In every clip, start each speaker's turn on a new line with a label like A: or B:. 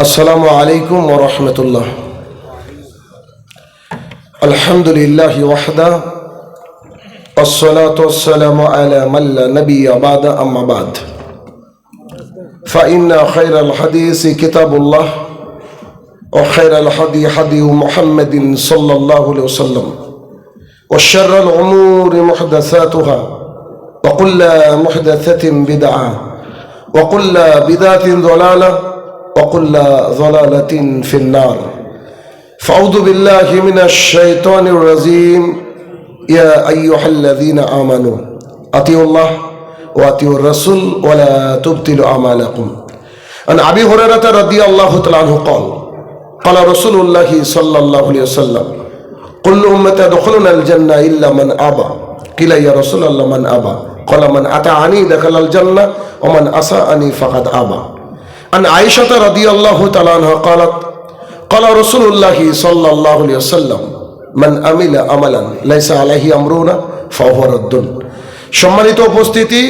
A: السلام عليكم ورحمة الله. الحمد لله وحده والصلاة والسلام على من لا نبي بعد أما بعد. فإن خير الحديث كتاب الله وخير الحدي حدي محمد صلى الله عليه وسلم وشر الأمور محدثاتها وكل محدثة بدعة. وكل بدعة ضلالة وكل ضلالة في النار فأعوذ بالله من الشيطان الرجيم يا أيها الذين آمنوا أطيعوا الله وأطيعوا الرسول ولا تبطلوا أعمالكم عن أبي هريرة رضي الله تعالى عنه قال قال رسول الله صلى الله عليه وسلم كل أمة يدخلون الجنة إلا من أبى কিলা ইয়া রসুল আল্লাহ মান আবা। কলামান আতা আনি দেখালাল জাল্লা ওমান আসা আনি ফাকাদ আবা। আন আয়েশাতা রাদি আল্লাহ তালানহ কালাত, কলা রসুল্লাহি সাল্লাহ সাল্লাম মান আমিলা আমালান, লাইসা আলাহি আমরুনা ফাহরদ্দুন সম্মানিত উপস্থিতি,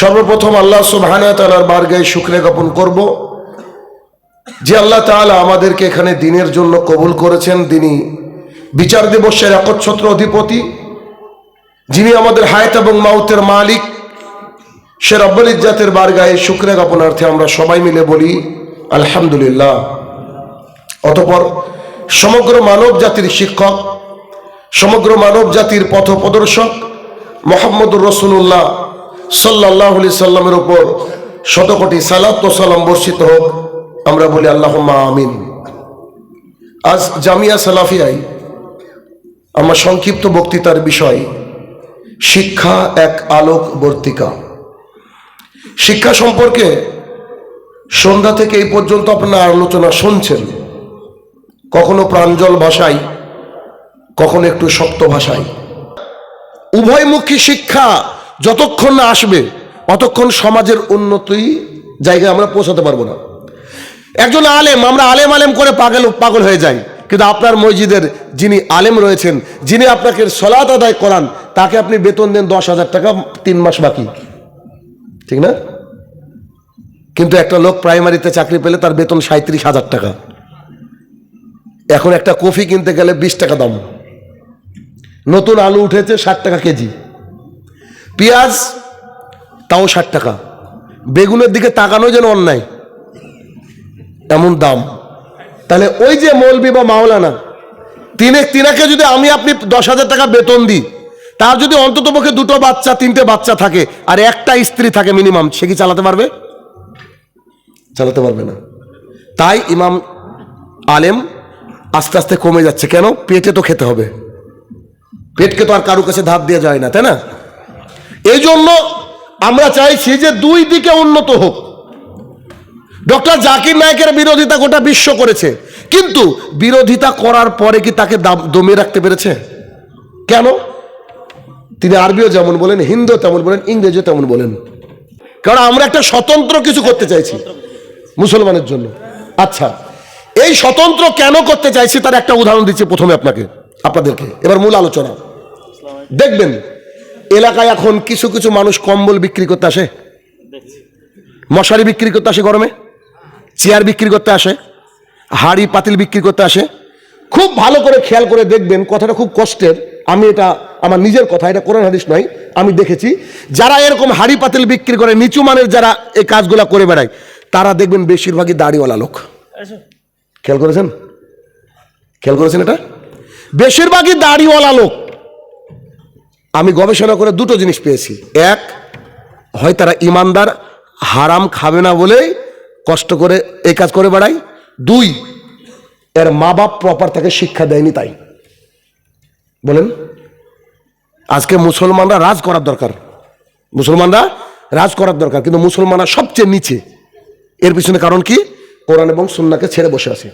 A: সর্বপ্রথম আল্লাহ সুবাহানা তালার বার্গে শুক্রে জ্ঞাপন করব, যে আল্লাহ তালা আমাদেরকে এখানে দিনের জন্য কবুল করেছেন। তিনি বিচার দিবসের একচ্ছত্র অধিপতি যিনি আমাদের হায়াত এবং মাউতের মালিক, সে রব্বুল ইজ্জাতের বারগায়ে শুক্রিয়া জ্ঞাপনার্থে আমরা সবাই মিলে বলি, আলহামদুলিল্লাহ। অতপর সমগ্র মানব জাতির শিক্ষক, সমগ্র মানব জাতির পথ প্রদর্শক মোহাম্মদুর রসুল্লাহ সাল্লাহ সাল্লামের উপর শতকোটি সালাত ও সালাম বর্ষিত হোক, আমরা বলি আল্লাহ আমিন। আজ জামিয়া সালাফিয়াই আমার সংক্ষিপ্ত বক্তৃতার বিষয় শিক্ষা এক আলোক বর্তিকা শিক্ষা সম্পর্কে সন্ধ্যা থেকে এই পর্যন্ত আপনারা আলোচনা শুনছেন। কখনো প্রাঞ্জল ভাষায়, কখনো একটু শক্ত ভাষায়। উভয়মুখী শিক্ষা যতক্ষণ না আসবে অতক্ষণ সমাজের উন্নতি জায়গায় আমরা পৌঁছাতে পারব না। একজন আলেম, আমরা আলেম আলেম করে পাগল পাগল হয়ে যাই। কিন্তু আপনার মসজিদের যিনি আলেম রয়েছেন, যিনি আপনাকে সলাত আদায় করান, তাকে আপনি বেতন দেন দশ হাজার টাকা, তিন মাস বাকি। ঠিক না? কিন্তু একটা লোক প্রাইমারিতে চাকরি পেলে তার বেতন সাঁত্রিশ হাজার টাকা। এখন একটা কফি কিনতে গেলে বিশ টাকা দাম। নতুন আলু উঠেছে ষাট টাকা কেজি। পেঁয়াজ, তাও ষাট টাকা। বেগুনের দিকে তাকানো যেন অন্যায়। এমন দাম। তাহলে ওই যে মৌলবি বা মাওলানা, তিনে তিনাকে যদি আমি আপনি দশ হাজার টাকা বেতন দিই, তার যদি অন্তত পক্ষে দুটো বাচ্চা, তিনটে বাচ্চা থাকে, আর একটা স্ত্রী থাকে মিনিমাম সে কি চালাতে পারবে? চালাতে পারবে না। তাই ইমাম আলেম আস্তে আস্তে কমে যাচ্ছে। কেন? পেটে তো খেতে হবে। পেটকে তো আর কারও কাছে ধাপ দেওয়া যায় না, তাই না? এই জন্য আমরা চাইছি যে দুই দিকে উন্নত হোক। ডক্টর জাকির নায়কের বিরোধিতা গোটা বিশ্ব করেছে। কিন্তু বিরোধিতা করার পরে কি তাকে দাম- দমিয়ে রাখতে পেরেছে? কেন? তিনি আরবিও যেমন বলেন, হিন্দিও তেমন বলেন, ইংরেজিও তেমন বলেন। কারণ আমরা একটা স্বতন্ত্র কিছু করতে চাইছি মুসলমানের জন্য। আচ্ছা এই স্বতন্ত্র কেন করতে চাইছি তার একটা উদাহরণ দিচ্ছি প্রথমে আপনাকে, আপনাদেরকে। এবার মূল আলোচনা। দেখবেন, এলাকায় এখন কিছু কিছু মানুষ কম্বল বিক্রি করতে আসে। মশারি বিক্রি করতে আসে গরমে। চেয়ার বিক্রি করতে আসে, হাড়ি পাতিল বিক্রি করতে আসে। খুব ভালো করে খেয়াল করে দেখবেন, কথাটা খুব কষ্টের। আমি এটা, আমার নিজের কথা, এটা কোরআন হাদিস নয়, আমি দেখেছি। যারা এরকম হাড়ি পাতিল বিক্রি করে, নিচু মানের যারা এই কাজগুলো করে বেড়ায়, তারা দেখবেন বেশিরভাগই দাড়িওয়ালা লোক। খেয়াল করেছেন? খেয়াল করেছেন এটা? বেশিরভাগই দাড়িওয়ালা লোক। আমি গবেষণা করে দুটো জিনিস পেয়েছি। এক, হয় তারা ইমানদার, হারাম খাবে না বলেই কষ্ট করে এই কাজ করে বেড়ায় দুই, এর মা বাপ প্রপার তাকে শিক্ষা দেয়নি তাই। বলেন, আজকে মুসলমানরা রাজ করার দরকার। মুসলমানরা রাজ করার দরকার, কিন্তু মুসলমানরা সবচেয়ে নিচে। এর পিছনে কারণ কি? কোরআন এবং সুন্নাকে ছেড়ে বসে আছে।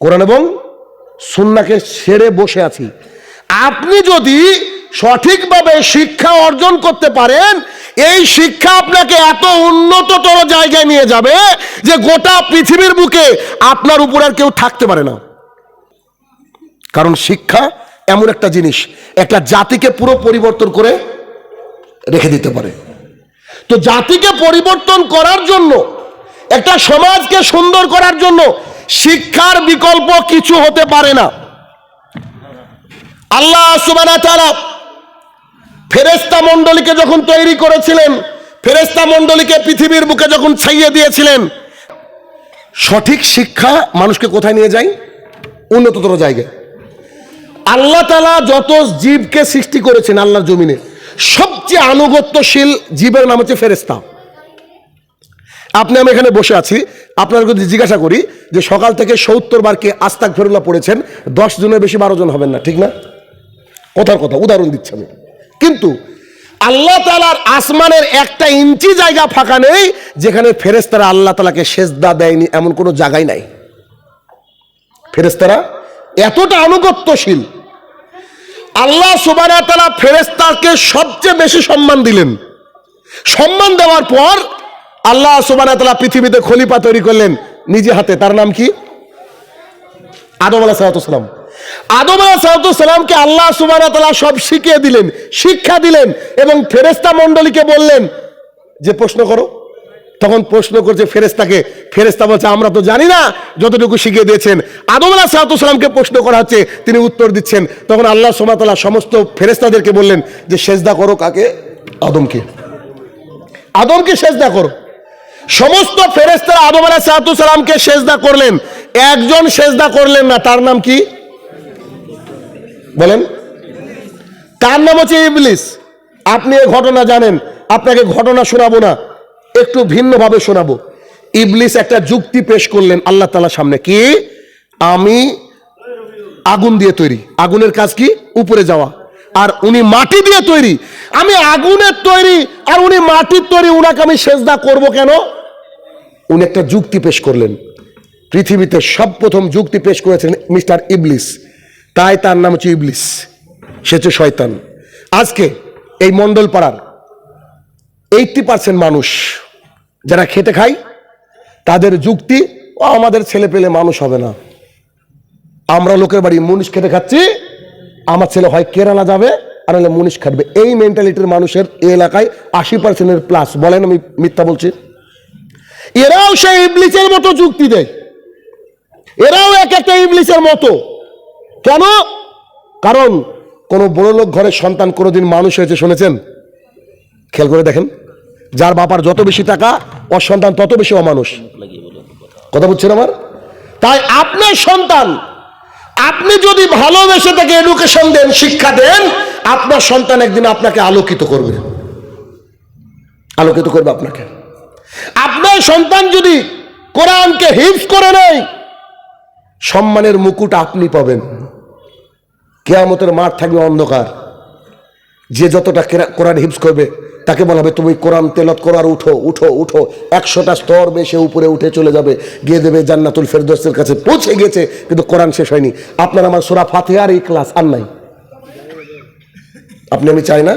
A: কোরআন এবং সুন্নাকে ছেড়ে বসে আছি। আপনি যদি সঠিকভাবে শিক্ষা অর্জন করতে পারেন এই শিক্ষা আপনাকে এত উন্নততর জায়গায় নিয়ে যাবে যে গোটা পৃথিবীর বুকে আপনার উপর আর কেউ থাকতে পারে না। কারণ শিক্ষা এমন একটা জিনিস, একটা জাতিকে পুরো পরিবর্তন করে রেখে দিতে পারে। তো জাতিকে পরিবর্তন করার জন্য, একটা সমাজকে সুন্দর করার জন্য শিক্ষার বিকল্প কিছু হতে পারে না। আল্লাহ সুবানা তারা ফেরেস্তা মণ্ডলীকে যখন তৈরি করেছিলেন ফেরেস্তা মণ্ডলীকে পৃথিবীর বুকে যখন ছাইয়ে দিয়েছিলেন, সঠিক শিক্ষা মানুষকে কোথায় নিয়ে যায়? উন্নততর জায়গায়। আল্লাহ তালা যত জীবকে সৃষ্টি করেছেন আল্লাহর জমিনে, সবচেয়ে আনুগত্যশীল জীবের নাম হচ্ছে ফেরেস্তা আপনি, আমি এখানে বসে আছি আপনার যদি জিজ্ঞাসা করি যে সকাল থেকে সত্তর বার কে আস্তাক ফেরুল্লাহ পড়েছেন, দশ জনের বেশি বারো জন হবেন না, ঠিক না? কথার কথা, উদাহরণ দিচ্ছি আমি। কিন্তু আল্লাহ তালার আসমানের একটা ইঞ্চি জায়গা ফাঁকা নেই, যেখানে ফেরেস্তারা আল্লাহ তালাকে সেজদা দেয়নি, এমন কোনো জায়গায় নাই। ফেরেস্তারা এতটা আনুগত্যশীল। আল্লাহ সুবানা তালা ফেরেস্তাকে সবচেয়ে বেশি সম্মান দিলেন। সম্মান দেওয়ার পর আল্লাহ সুবানা তালা পৃথিবীতে খলিফা তৈরি করলেন নিজে হাতে। তার নাম কি? আদম আলাহ সালাম। আদম সালামকে আল্লাহ তালা সব শিখিয়ে দিলেন, শিক্ষা দিলেন এবং ফেরেস্তা মণ্ডলীকে বললেন, যে প্রশ্ন করো। তখন প্রশ্ন করছে ফেরেস্তাকে ফেরেস্তা বলছে, আমরা তো জানি না যতটুকু শিখিয়ে দিয়েছেন। আদম আলাহ সালাতামকে প্রশ্ন করা হচ্ছে, তিনি উত্তর দিচ্ছেন। তখন আল্লাহ সোমাতাল্লাহ সমস্ত ফেরেস্তাদেরকে বললেন, যে সেজদা করো কাকে? আদমকে। আদমকে সেজদা করো। সমস্ত ফেরেস্তারা আদম আলাহ সালাতামকে সেজদা করলেন। একজন সেজদা করলেন না, তার নাম কি? বলেন। তার নাম হচ্ছে ইবলিস? আপনি এই ঘটনা জানেন, আপনাকে ঘটনা শোনাবো না, একটু ভিন্নভাবে শোনাবো। ইবলিস একটা যুক্তি পেশ করলেন আল্লাহ তালার সামনে, কি? আমি আগুন দিয়ে তৈরি। আগুনের কাজ কি? উপরে যাওয়া। আর উনি মাটি দিয়ে তৈরি। আমি আগুনের তৈরি, আর উনি মাটির তৈরি, উনাকে আমি সেজদা করব কেন? উনি একটা যুক্তি পেশ করলেন। পৃথিবীতে সব প্রথম যুক্তি পেশ করেছেন মিস্টার ইবলিস। তাই তার নাম হচ্ছে ইবলিস। সে হচ্ছে শয়তান। আজকে এই মন্ডল পাড়ার এইটটি পার্সেন্ট মানুষ যারা খেতে খায়, তাদের যুক্তি ও আমাদের ছেলে পেলে মানুষ হবে না। আমরা লোকের বাড়ি মুনিশ খেতে খাচ্ছি, আমার ছেলে হয় কেরালা যাবে, আর হলে মুনিশ খাটবে। এই মেন্টালিটির মানুষের এই এলাকায় আশি পার্সেন্টের প্লাস বলেন আমি মিথ্যা বলছি। এরাও সেই ইবলিসের মতো যুক্তি দেয়। এরাও এক একটা ইবলিসের মতো। কেন? কারণ কোন বড় লোক ঘরের সন্তান কোনোদিন মানুষ হয়েছে, শুনেছেন? খেয়াল করে দেখেন। যার বাপার যত বেশি টাকা, ওর সন্তান তত বেশি অমানুষ। কথা বুঝছেন আমার? তাই আপনার সন্তান, আপনি যদি ভালোবেসে তাকে এডুকেশন দেন, শিক্ষা দেন, আপনার সন্তান একদিন আপনাকে আলোকিত করবে। আলোকিত করবে আপনাকে। আপনার সন্তান যদি কোরআনকে হিফ করে নেয়, সম্মানের মুকুট আপনি পাবেন। কেয়ামতের মাঠ থাকবে অন্ধকার। যে যতটা কেরা- কোরআন হিপস করবে, তাকে বলা হবে, তুমি কোরআন তেলত করার উঠো উঠো উঠো। একশোটা স্তর বেশে উপরে উঠে চলে যাবে। গিয়ে দেবে জান্নাতুল ফেরদোসের কাছে পৌঁছে গেছে, কিন্তু কোরআন শেষ হয়নি। আপনার আমার সোরা ফাতেহার এই ক্লাস আর নাই। আপনি আমি চাই না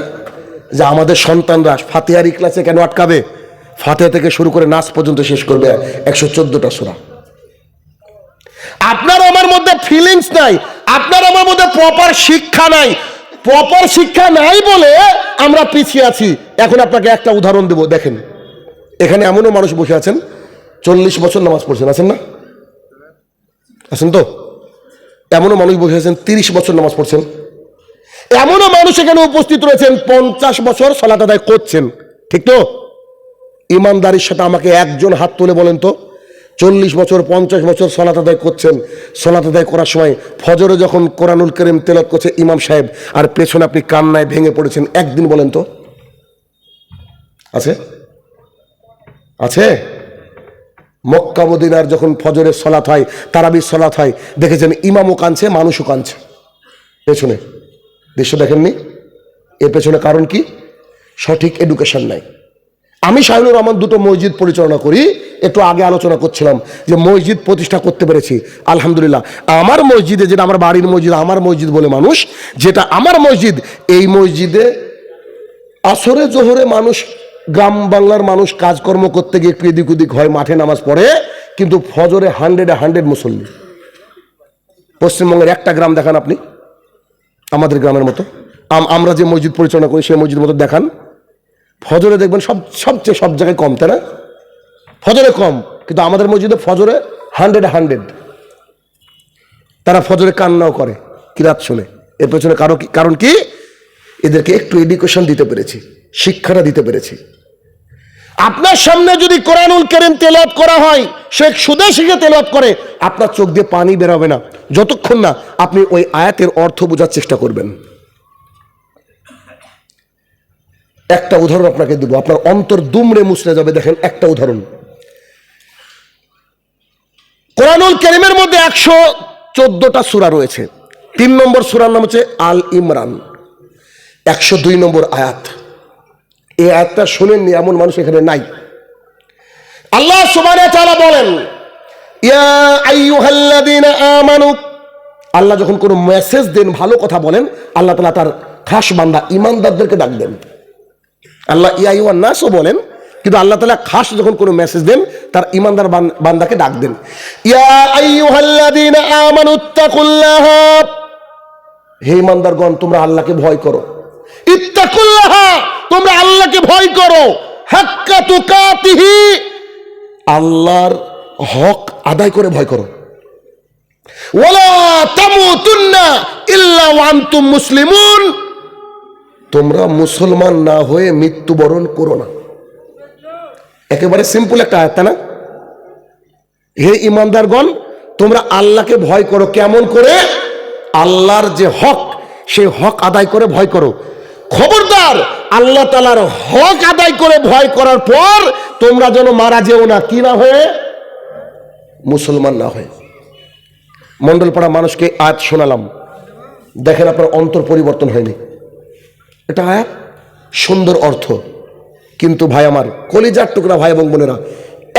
A: যে আমাদের সন্তানরা ফাতেহার ক্লাসে কেন আটকাবে? ফাতেহা থেকে শুরু করে নাচ পর্যন্ত শেষ করবে একশো চোদ্দোটা সোরা। আপনার আমার মধ্যে ফিলিংস নাই আপনার আমার মধ্যে প্রপার শিক্ষা নাই। প্রপার শিক্ষা নাই বলে আমরা পিছিয়ে আছি। এখন আপনাকে একটা উদাহরণ দেব, দেখেন। এখানে এমনও মানুষ বসে আছেন, চল্লিশ বছর নামাজ পড়ছেন, আছেন না? আছেন তো? এমনও মানুষ বসে আছেন, তিরিশ বছর নামাজ পড়ছেন। এমনও মানুষ এখানে উপস্থিত রয়েছেন, পঞ্চাশ বছর সলাত আদায় করছেন। ঠিক তো? ইমানদারির সাথে আমাকে একজন হাত তুলে বলেন তো। চল্লিশ বছর, পঞ্চাশ বছর সলাত আদায় করছেন। সলাত আদায় করার সময় ফজরে যখন কোরআনুল করিম তেলত করছে ইমাম সাহেব, আর পেছনে আপনি কান্নায় ভেঙে পড়েছেন, একদিন বলেন তো। আছে? আছে? মক্কা মদিনার যখন ফজরের সলাত হয়, তারাবির সলাত হয়, দেখেছেন ইমামও কাঁদছে, মানুষও কাঁদছে। পেছনে। দৃশ্য দেখেননি? এর পেছনে কারণ কি? সঠিক এডুকেশন নাই। আমি শাহিনুর রহমান দুটো মসজিদ পরিচালনা করি, একটু আগে আলোচনা করছিলাম যে মসজিদ প্রতিষ্ঠা করতে পেরেছি, আলহামদুলিল্লাহ। আমার মসজিদে যেটা, আমার বাড়ির মসজিদ, আমার মসজিদ বলে মানুষ, যেটা আমার মসজিদ, এই মসজিদে আসরে জোহরে মানুষ, গ্রাম বাংলার মানুষ কাজকর্ম করতে গিয়ে একটু এদিক ওদিক হয়, মাঠে নামাজ পড়ে, কিন্তু ফজরে হান্ড্রেডে হান্ড্রেড মুসল্লি। পশ্চিমবঙ্গের একটা গ্রাম দেখান আপনি, আমাদের গ্রামের মতো। আম- আমরা যে মসজিদ পরিচালনা করি, সেই মসজিদ মতো দেখান। ফজরে দেখবেন সব, সবচেয়ে সব জায়গায় কম, তাই না? ফজরে কম, কিন্তু আমাদের মসজিদে ফজরে হান্ড্রেড হান্ড্রেড তারা ফজরে কান্নাও করে কিরাত শুনে? এর পেছনে কারও কারণ কি? এদেরকে একটু এডুকেশন দিতে পেরেছি, শিক্ষাটা দিতে পেরেছি। আপনার সামনে যদি কোরআনুল কেরিম তেলাওয়াত করা হয় শেখ সুদে শিখে তেলাওয়াত করে, আপনার চোখ দিয়ে পানি বেরোবে না। যতক্ষণ না আপনি ওই আয়াতের অর্থ বোঝার চেষ্টা করবেন। একটা উদাহরণ আপনাকে দেবো। আপনার অন্তর দুমড়ে মুছড়ে যাবে। দেখেন, একটা উদাহরণ। কোরআনুল কেরিমের মধ্যে একশো চোদ্দটা সুরা রয়েছে। তিন নম্বর সুরার নাম হচ্ছে আল ইমরান। একশো দুই নম্বর আয়াত। এই আয়াতটা শোনেননি, এমন মানুষ এখানে নাই। আল্লাহ সুবহানাহু ওয়া বলেন আল্লাহ যখন কোনো মেসেজ দেন, ভালো কথা বলেন, আল্লাহ তালা তার খাস বান্দা ইমানদারদেরকে ডাক দেন। আল্লাহ ইয়া আইয়ুহান নাসও বলেন, কিন্তু আল্লাহ তাআলা খাস যখন কোনো মেসেজ দেন, তার ইমানদার বান্দাকে ডাক দেন। হে ইমানদারগণ তোমরা আল্লাহকে ভয় করো। ইত্তাকুল্লাহ, তোমরা আল্লাহকে ভয় করো। হাক্কা তুকাতিহি। আল্লাহর হক আদায় করে ভয় করো। ওয়ালা তামুতুন্না ইল্লা ওয়া আনতুম মুসলিমুন। তোমরা মুসলমান না হয়ে মৃত্যুবরণ করো না। একেবারে সিম্পল একটা আয়াত না? হে ইমানদারগণ, তোমরা আল্লাহকে ভয় করো। কেমন করে? আল্লাহর যে হক সেই হক আদায় করে ভয় করো। খবরদার, আল্লাহ তালার হক আদায় করে ভয় করার পর তোমরা যেন মারা যেও না। কি না হয়ে? মুসলমান না হয়ে। মন্ডলপাড়া মানুষকে আয়াত শোনালাম। দেখেন আপনার অন্তর পরিবর্তন হয়নি। এটা আয়াত সুন্দর অর্থ। কিন্তু ভাই আমার কলিজার টুকরা ভাই এবং বোনেরা,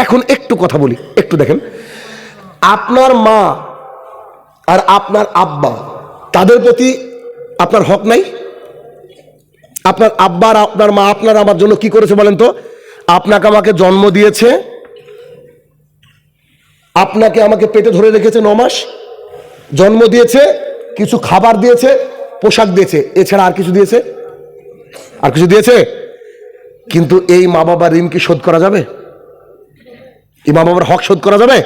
A: এখন একটু কথা বলি, একটু দেখেন। আপনার মা আর আপনার আব্বা, তাদের প্রতি আপনার হক নাই? আপনার আব্বা আর আপনার মা, আপনার আমার জন্য কি করেছে বলেন তো? আপনাকে আমাকে জন্ম দিয়েছে, আপনাকে আমাকে পেটে ধরে রেখেছে ন মাস, জন্ম দিয়েছে, কিছু খাবার দিয়েছে, পোশাক দিয়েছে, এছাড়া আর কিছু দিয়েছে? আর কিছু দিয়েছে? কিন্তু এই মা বাবার ঋণ কি শোধ করা যাবে? এই মা বাবার হক শোধ করা যাবে?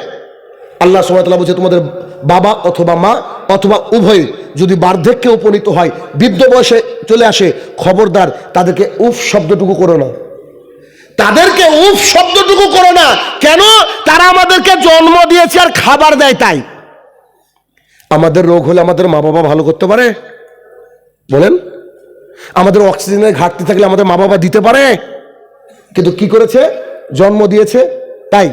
A: আল্লাহ সুবহানাহু বলছে, তোমাদের বাবা অথবা মা অথবা উভয় যদি বার্ধক্যে উপনীত হয়, বৃদ্ধ বয়সে চলে আসে, খবরদার তাদেরকে উফ শব্দটুকু করো না। তাদেরকে উফ শব্দটুকু করো না। কেন? তারা আমাদেরকে জন্ম দিয়েছে আর খাবার দেয় তাই। আমাদের রোগ হলে আমাদের মা বাবা ভালো করতে পারে? বলেন। আমাদের অক্সিজেনের ঘাটতি থাকলে আমাদের মা বাবা দিতে পারে। কিন্তু কি করেছে? জন্ম দিয়েছে। তাই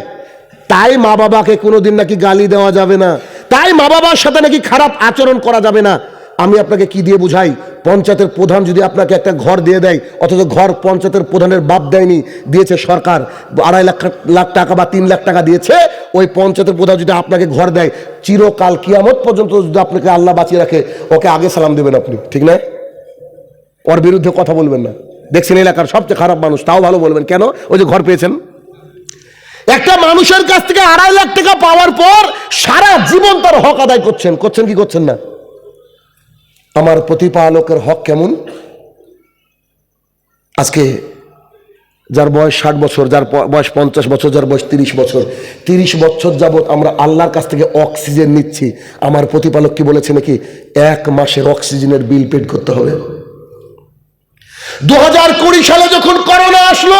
A: তাই মা বাবাকে কোনোদিন নাকি গালি দেওয়া যাবে না। তাই মা বাবার সাথে নাকি খারাপ আচরণ করা যাবে না। আমি আপনাকে কি দিয়ে বুঝাই? পঞ্চায়েতের প্রধান যদি আপনাকে একটা ঘর দিয়ে দেয়, অথচ ঘর পঞ্চায়েতের প্রধানের বাপ দেয়নি, দিয়েছে সরকার, আড়াই লাখ লাখ টাকা বা তিন লাখ টাকা দিয়েছে, ওই পঞ্চায়েতের প্রধান যদি আপনাকে ঘর দেয়, চিরকাল কিয়ামত পর্যন্ত যদি আপনাকে আল্লাহ বাঁচিয়ে রাখে, ওকে আগে সালাম দেবেন আপনি, ঠিক না? ওর বিরুদ্ধে কথা বলবেন না। দেখছেন এলাকার সবচেয়ে খারাপ মানুষ, তাও ভালো বলবেন। কেন? ওই যে ঘর পেয়েছেন। একটা মানুষের কাছ থেকে আড়াই লাখ টাকা পাওয়ার পর সারা জীবন তার হক আদায় করছেন। করছেন কি করছেন না? আমার প্রতিপালকের হক কেমন? আজকে যার বয়স ষাট বছর, যার বয়স পঞ্চাশ বছর, যার বয়স তিরিশ বছর তিরিশ বছর যাবত আমরা আল্লাহর কাছ থেকে অক্সিজেন নিচ্ছি। আমার প্রতিপালক কি বলেছে নাকি? এক মাসের অক্সিজেনের বিল পেড করতে হবে। দু হাজার কুড়ি সালে যখন করোনা আসলো,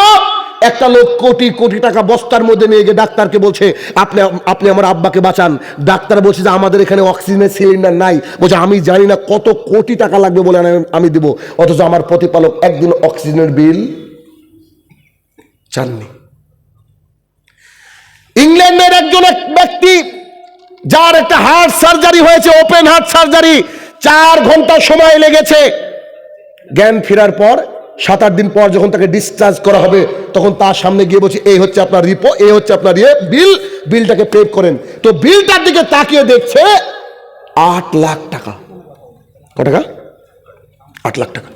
A: একটা লোক কোটি কোটি টাকা বস্তার মধ্যে নিয়ে গিয়ে ডাক্তারকে বলছে, আপনি আপনি আমার আব্বাকে বাঁচান। ডাক্তার বলছে যে, আমাদের এখানে অক্সিজেনের সিলিন্ডার নাই। বলছে, আমি জানি না কত কোটি টাকা লাগবে বলে আমি- দিব। অথচ আমার প্রতিপালক একদিন অক্সিজেনের বিল চাননি। ইংল্যান্ডের একজন এক ব্যক্তি, যার একটা হার্ট সার্জারি হয়েছে, ওপেন হার্ট সার্জারি, চার ঘণ্টা সময় লেগেছে। জ্ঞান ফেরার পর সাত আট দিন পর যখন তাকে ডিসচার্জ করা হবে, তখন তার সামনে গিয়ে বলছি, এই হচ্ছে আপনার রিপো এই হচ্ছে আপনার ইয়ে বিল বিলটাকে পে করেন। তো বিলটার দিকে তাকিয়ে দেখছে, আট লাখ টাকা। ক টাকা? আট লাখ টাকা।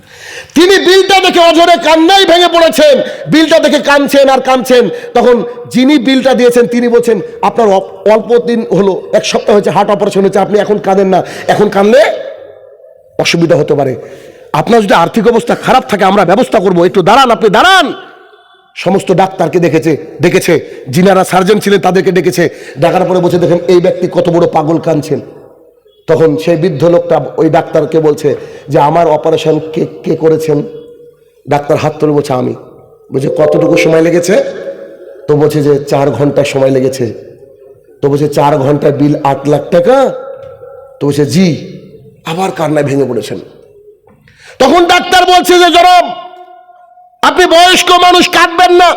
A: তিনি বিলটা দেখে অঝরে কান্নাই ভেঙে পড়েছেন। বিলটা দেখে কাঁদছেন আর কাঁদছেন। তখন যিনি বিলটা দিয়েছেন, তিনি বলছেন, আপনার অল্প দিন হলো, এক সপ্তাহ হয়েছে হার্ট অপারেশন হয়েছে, আপনি এখন কাঁদেন না। এখন কাঁদলে অসুবিধা হতে পারে। আপনার যদি আর্থিক অবস্থা খারাপ থাকে, আমরা ব্যবস্থা করব। একটু দাঁড়ান, আপনি দাঁড়ান। সমস্ত ডাক্তারকে দেখেছে ডেকেছে যিনারা সার্জন ছিলেন, তাদেরকে ডেকেছে। ডাকার পরে বসে দেখেন, এই ব্যক্তি কত বড় পাগল কানছেন তখন সেই বৃদ্ধ লোকটা ওই ডাক্তারকে বলছে যে, আমার অপারেশন কে কে করেছেন? ডাক্তার হাত তুলে বলছে, আমি। বলছে, কতটুকু সময় লেগেছে? তো বলছে যে, চার ঘণ্টা সময় লেগেছে। তো বলছে, চার ঘন্টায় বিল আট লাখ টাকা? তো বলছে, জি। আবার কান্নায় ভেঙে পড়েছেন। তখন ডাক্তার বলছে যে, জনাব, আপনি বয়স্ক মানুষ, কাঁদবেন না।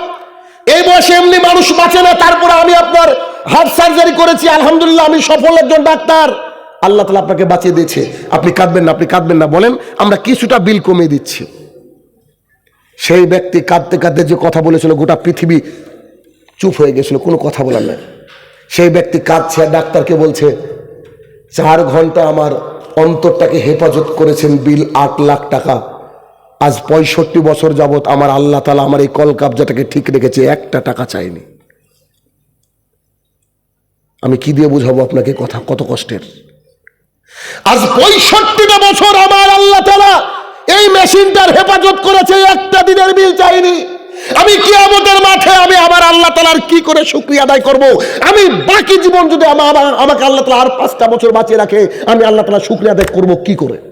A: এই বয়সে এমনি মানুষ বাঁচে না, তারপরে আমি আপনার হার্ট সার্জারি করেছি, আলহামদুলিল্লাহ আমি সফল একজন ডাক্তার। আল্লাহ তালা আপনাকে বাঁচিয়ে দিয়েছে। আপনি কাঁদবেন না, আপনি কাঁদবেন না। বলেন, আমরা কিছুটা বিল কমিয়ে দিচ্ছি। সেই ব্যক্তি কাঁদতে কাঁদতে যে কথা বলেছিল, গোটা পৃথিবী চুপ হয়ে গেছিল, কোনো কথা বলার নাই। সেই ব্যক্তি কাঁদছে ডাক্তারকে বলছে, চার ঘণ্টা আমার অন্তরটাকে হেফাজত করেছেন বিল আট লাখ টাকা। আজ পঁয়ষট্টি বছর যাবত আমার আল্লাহ তালা আমার এই কল কাবজাটাকে ঠিক রেখেছে, একটা টাকা চাইনি। আমি কি দিয়ে বুঝাবো আপনাকে কথা? কত কষ্টের। আজ পঁয়ষট্টিটা বছর আমার আল্লাহ তালা এই মেশিনটার হেফাজত করেছে, একটা দিনের বিল চাইনি। আমি কিয়ামতের মাঠে আমি আমার আল্লাহ তালার কি করে শুক্রিয়া আদায় করব? আমি বাকি জীবন যদি আমার আমাকে আল্লাহ তালা আর পাঁচটা বছর বাঁচিয়ে রাখে, আমি আল্লাহ তালা শুক্রিয়া আদায় করব কি করে?